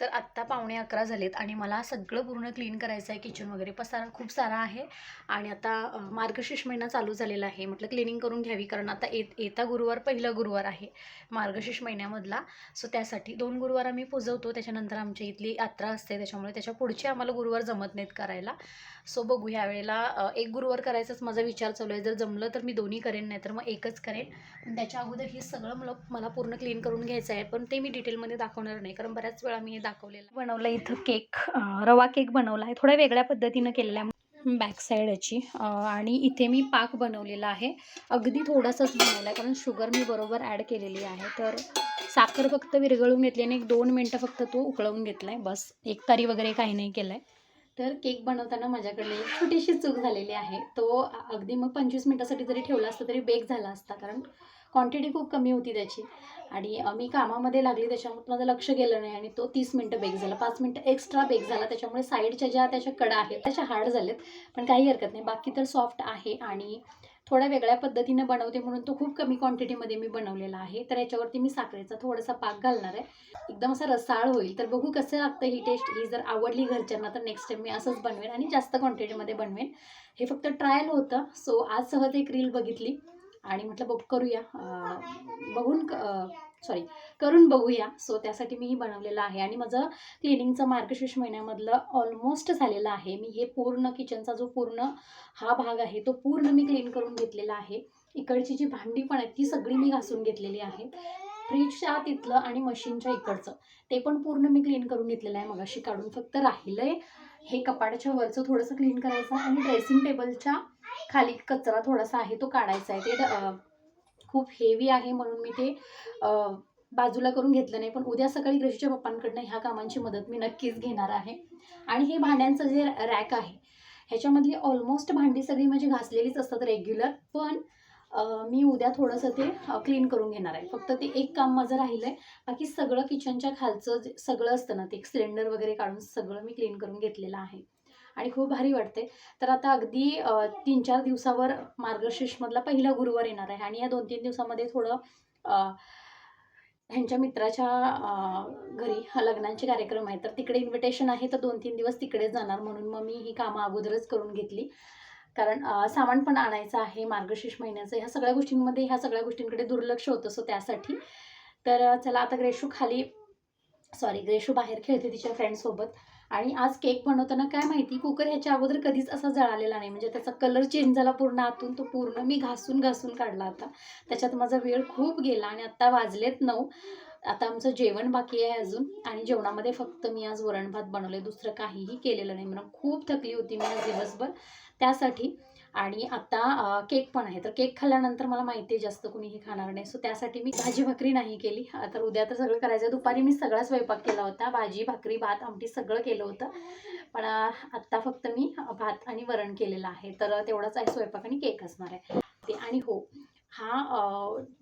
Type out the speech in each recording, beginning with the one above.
तर आत्ता पावणे अकरा झालेत आणि मला सगळं पूर्ण क्लीन करायचं आहे किचन वगैरे पसारा खूप सारा आहे. आणि आता मार्गशीर्ष महिना चालू झालेला आहे. म्हटलं क्लिनिंग करून घ्यावी कारण आता येत येता गुरुवार पहिला गुरुवार आहे मार्गशीर्ष महिन्यामधला. सो त्यासाठी दोन गुरुवार आम्ही पुजवतो त्याच्यानंतर आमच्या इथली यात्रा असते. त्याच्यामुळे त्याच्या पुढचे आम्हाला गुरुवार जमत नाहीत करायला. सो बघू ह्या वेळेला एक गुरुवार करायचाच माझा विचार चालू आहे. जर जमलं तर मी दोन्ही करेन नाही तर मग एकच करेन. पण त्याच्या अगोदर हे सगळं मला मला पूर्ण क्लीन करून घ्यायचं आहे. पण ते मी डिटेलमध्ये दाखवणार नाही कारण बऱ्याच वेळा मी हे दाखवलेलं बनवलं इथं केक रवा केक बनवला आहे. थोड्या वेगळ्या पद्धतीनं केलेला आहे बॅक साईड याची आणि इथे मी पाक बनवलेला आहे. अगदी थोडासाच बनवला आहे कारण शुगर मी बरोबर ॲड केलेली आहे. तर साखर फक्त विरघळून घेतली आणि एक दोन मिनटं फक्त तो उकळवून घेतला आहे बस एक तारी वगैरे काही नाही केलं आहे तर केक बनवताना माझ्याकडे एक छोटीशी चूक झालेली आहे. तो अगदी मग पंचवीस मिनटासाठी जरी ठेवला असता तरी बेक झाला असता कारण क्वांटिटी खूप कमी होती त्याची. आणि मी कामामध्ये लागली त्याच्यामुळे माझं लक्ष गेलं नाही आणि तो तीस मिनटं बेक झाला. पाच मिनटं एक्स्ट्रा बेक झाला. त्याच्यामुळे साईडच्या ज्या त्याच्या कडा आहेत त्याच्या हार्ड झालेत पण काही हरकत नाही. बाकी तर सॉफ्ट आहे आणि थोड्या वेगळ्या पद्धतीने बनवते म्हणून तो खूप कमी क्वांटिटीमध्ये मी बनवलेला आहे. तर याच्यावरती मी साखरेचा थोडासा पाक घालणार आहे. एकदम असा रसाळ होईल. तर बघू कसं लागतं ही टेस्ट ही जर आवडली घरच्यांना तर नेक्स्ट टाइम मी असंच बनवेन आणि जास्त क्वांटिटीमध्ये बनवेन. हे फक्त ट्रायल होतं. सो आज सहज एक रील बघितली आणि म्हटलं बघ करूया. बघून सॉरी करून बघूया. सो त्यासाठी मी ही बनवलेलं आहे. आणि माझं क्लिनिंगचं मार्गशीर्ष महिन्यामधलं ऑलमोस्ट झालेलं आहे. मी हे पूर्ण किचनचा जो पूर्ण हा भाग आहे तो पूर्ण मी क्लीन करून घेतलेला आहे. इकडची जी भांडी पण आहेत ती सगळी मी घासून घेतलेली आहेत फ्रीजच्या तिथलं आणि मशीनच्या इकडचं. ते पण पूर्ण मी क्लीन करून घेतलेलं आहे. मगाशी काढून फक्त राहिलं आहे हे कपाटाच्या वरचं थोडंसं क्लीन करायचं आणि ड्रेसिंग टेबलच्या खाली कचरा थोडासा आहे तो काढायचा आहे. ते खूप हेवी आहे म्हणून मी ते बाजूला करून घेतलं नाही. पण उद्या सकाळी ग्रशीच्या पप्पांकडनं ह्या कामांची मदत मी नक्कीच घेणार आहे. आणि हे भांड्यांचं जे रॅक आहे ह्याच्यामधली ऑलमोस्ट भांडी सगळी माझी घासलेलीच असतात रेग्युलर पण मी उद्या थोडंसं ते क्लीन करून घेणार आहे. फक्त ते एक काम माझं राहिलं आहे बाकी सगळं किचनच्या खालचं जे सगळं असतं ना ते सिलेंडर वगैरे काढून सगळं मी क्लीन करून घेतलेलं आहे. आणि खूप भारी वाटते तर आता अगदी तीन चार दिवसावर मार्गशीर्षमधला पहिला गुरुवार येणार आहे आणि या दोन तीन दिवसामध्ये थोडं ह्यांच्या मित्राच्या घरी हा लग्नांचे कार्यक्रम आहे तर तिकडे इन्व्हिटेशन आहे तर दोन तीन दिवस तिकडे जाणार म्हणून मग मी ही कामं अगोदरच करून घेतली. कारण सामान पण आणायचं आहे मार्गशीर्ष महिन्याचं. ह्या सगळ्या गोष्टींमध्ये ह्या सगळ्या गोष्टींकडे दुर्लक्ष होतं सो त्यासाठी. तर चला आता ग्रेशू खाली सॉरी ग्रेशू बाहेर खेळते तिच्या फ्रेंडसोबत आणि आज केक बनवताना काय माहिती कुकर ह्याच्या अगोदर कधीच असा जळालेला नाही. म्हणजे त्याचा कलर चेंज झाला पूर्ण आतून तो पूर्ण मी घासून घासून काढला आता. त्याच्यात माझा वेळ खूप गेला आणि आत्ता वाजलेत नऊ. आता आमचं जेवण बाकी आहे अजून आणि जेवणामध्ये फक्त मी आज वरण भात बनवले दुसरं काहीही केलेलं नाही. म्हणून खूप थकली होती मी आज दिवसभर. त्यासाठी आणि आता केक पण आहे. तर केक खाल्ल्यानंतर मला माहिती आहे जास्त कुणीही खाणार नाही. सो त्यासाठी मी भाजी भाकरी नाही केली. तर उद्या तर सगळं करायचं दुपारी मी सगळा स्वयंपाक केला होता. भाजी भाकरी भात आमटी सगळं केलं होतं. पण आत्ता फक्त मी भात आणि वरण केलेलं आहे. तर तेवढाच आहे स्वयंपाक आणि केक असणार आहे. ते आणि हो हा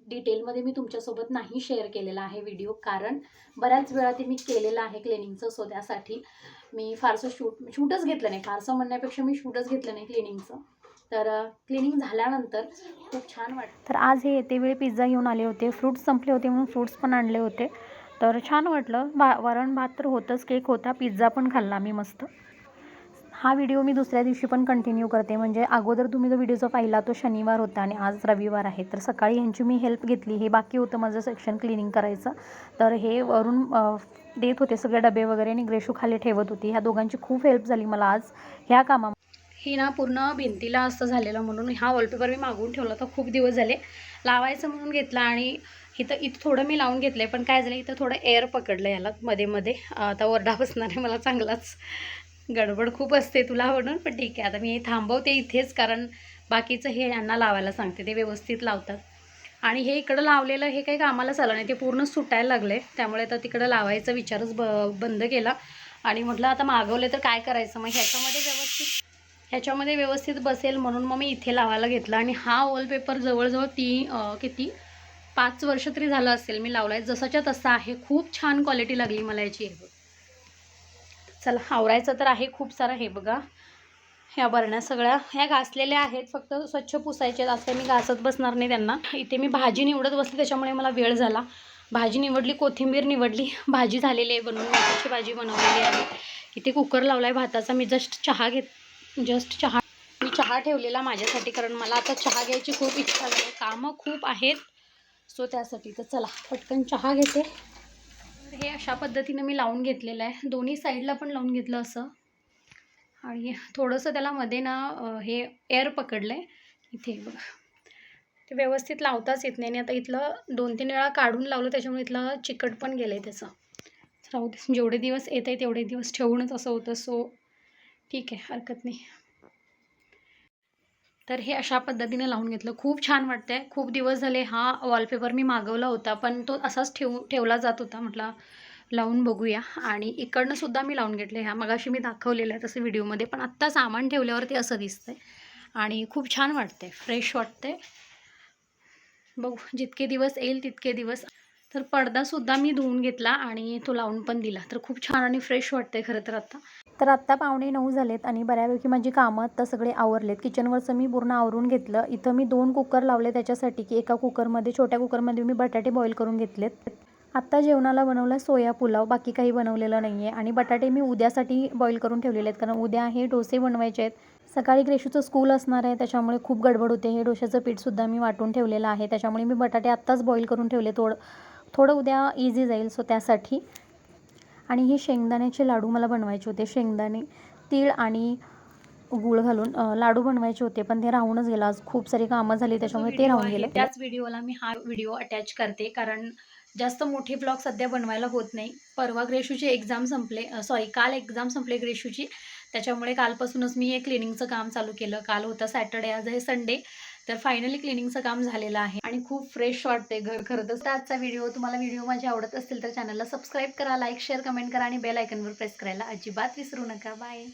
डिटेलमध्ये मी तुमच्यासोबत नाही शेअर केलेला आहे व्हिडिओ. कारण बऱ्याच वेळा ते मी केलेलं आहे क्लिनिंगचं. सो त्यासाठी मी फारसं शूट शूटच घेतलं नाही. फारसं म्हणण्यापेक्षा मी शूटच घेतलं नाही क्लिनिंगचं. तर क्लिनिंग झाल्यानंतर खूप छान वाटतं तर आज हे येते वेळी पिझ्झा घेऊन आले होते. फ्रूट्स संपले होते म्हणून फ्रूट्स पण आणले होते. तर छान वाटलं. भा वरण भात तर होतंच. केक होता. पिझ्झा पण खाल्ला मी मस्त. हा व्हिडिओ मी दुसऱ्या दिवशी पण कंटिन्यू करते. म्हणजे अगोदर तुम्ही जो व्हिडिओ जो पाहिला तो शनिवार होता आणि आज रविवार आहे. तर सकाळी ह्यांची मी हेल्प घेतली. हे बाकी होतं माझं सेक्शन क्लिनिंग करायचं. तर हे वरून देत होते सगळे डबे वगैरे आणि ग्रेशू खाली ठेवत होती. ह्या दोघांची खूप हेल्प झाली मला आज. ह्या कामा ही ना पूर्ण भिंतीला असं झालेलं म्हणून हा वॉलपेपर मी मागवून ठेवला. होता खूप दिवस झाले लावायचं म्हणून घेतला आणि इथं इथं थोडं मी लावून घेतलं आहे पण काय झालं इथं थोडं एअर पकडलं याला मध्ये मध्ये. आता ओरडा बसणार आहे मला चांगलाच गडबड खूप असते तुला म्हणून पण ठीक आहे. आता मी हे थांबवते इथेच कारण बाकीचं हे यांना लावायला सांगते. ते व्यवस्थित लावतात. आणि हे इकडं लावलेलं हे काही कामाला चाललं नाही. ते पूर्ण सुटायला लागले. त्यामुळे आता तिकडं लावायचा विचारच ब बंद केला. आणि म्हटलं आता मागवले तर काय करायचं? मग ह्याच्यामध्ये व्यवस्थित ह्याच्यामध्ये व्यवस्थित बसेल म्हणून मग मी इथे लावायला घेतला. आणि हा वॉलपेपर जवळजवळ ती किती? पाच वर्ष तरी झालं असेल मी लावला आहे जसाच्या तसा आहे. खूप छान क्वालिटी लागली मला याची हे बघ. चला आवरायचं तर आहे खूप सारं हे बघा. ह्या बरण्या सगळ्या. ह्या घासलेल्या आहेत. फक्त स्वच्छ पुसायचे असं मी घासत बसणार नाही त्यांना. इथे मी भाजी निवडत बसली त्याच्यामुळे मला वेळ झाला. भाजी निवडली कोथिंबीर निवडली. भाजी झालेली आहे बनवून. भाताची भाजी बनवलेली आहे. इथे कुकर लावला आहे भाताचा मी जस्ट चहा घेत जस्ट चहा मी चहा ठेवलेला माझ्यासाठी कारण मला आता चहा घ्यायची खूप इच्छा झाली. कामं खूप आहेत. सो त्यासाठी तर चला पटकन चहा घेते. हे अशा पद्धतीनं मी लावून घेतलेलं आहे. दोन्ही साईडला पण लावून घेतलं असं. आणि थोडंसं त्याला मध्ये ना हे एअर पकडलं आहे इथे बघा. ते व्यवस्थित लावताच येत नाही. आणि आता इथलं दोन तीन वेळा काढून लावलं त्याच्यामुळे इथलं चिकट पण गेलं आहे त्याचं. राहू दे. जेवढे दिवस येत आहे तेवढे दिवस ठेवूनच असं होतं. सो ठीक आहे हरकत नाही. तर हे अशा पद्धतीने लावून घेतलं. खूप छान वाटतंय. खूप दिवस झाले हा वॉलपेपर मी मागवला होता पण तो असाच ठेवू ठेवला जात होता. म्हटला लावून बघूया. आणि इकडनं सुद्धा मी लावून घेतले. ह्या मगाशी मी दाखवलेलं आहे तसं व्हिडिओमध्ये पण आत्ता सामान ठेवल्यावरती असं दिसतंय. आणि खूप छान वाटतंय. फ्रेश वाटतंय. बघू जितके दिवस येईल तितके दिवस तर पडदासुद्धा मी धुवून घेतला आणि तो लावून पण दिला. तर खूप छान आणि फ्रेश वाटतंय खरं तर आत्ता तर आत्ता पावणे नऊ झालेत आणि बऱ्यापैकी माझी कामं आत्ता सगळे आवरलेत. किचनवरचं मी पूर्ण आवरून घेतलं. इथं मी दोन कुकर लावले त्याच्यासाठी की एका कुकरमध्ये छोट्या कुकरमध्ये मी बटाटे बॉईल करून घेतलेत. आत्ता जेवणाला बनवला सोया पुलाव बाकी काही बनवलेलं नाही आहे आणि बटाटे मी उद्यासाठी बॉईल करून ठेवलेले आहेत कारण उद्या हे डोसे बनवायचे आहेत. सकाळी ग्रेशूचं स्कूल असणार आहे त्याच्यामुळे खूप गडबड होते. हे डोशाचं पीठसुद्धा मी वाटून ठेवलेलं आहे. त्याच्यामुळे मी बटाटे आत्ताच बॉईल करून ठेवले थोडं. थोडं उद्या इझी जाईल सो त्यासाठी. आणि हे शेंगदाण्याचे लाडू मला बनवायचे होते. शेंगदाणे तीळ आणि गूळ घालून लाडू बनवायचे होते पण ते राहूनच गेलं. आज खूप सारी कामं झाली त्याच्यामुळे ते राहून गेलं. त्याच व्हिडिओला मी हा व्हिडिओ अटॅच करते कारण जास्त मोठे ब्लॉग सध्या बनवायला होत नाही. परवा ग्रेशूची एक्झाम संपले सॉरी काल एक्झाम संपले ग्रेशूची. त्याच्यामुळे कालपासूनच मी हे क्लिनिंगचं काम चालू केलं. काल होतं सॅटर्डे आज आहे संडे तर फायनली क्लिनिंगचं काम झालेलं आहे. आणि खूप फ्रेश वाटते घर खरं तर. आजचा व्हिडिओ तुम्हाला व्हिडिओ माझे आवडत असतील तर चॅनलला सबस्क्राईब करा लाईक शेअर कमेंट करा आणि बेल आयकनवर प्रेस करायला अजिबात विसरू नका. बाय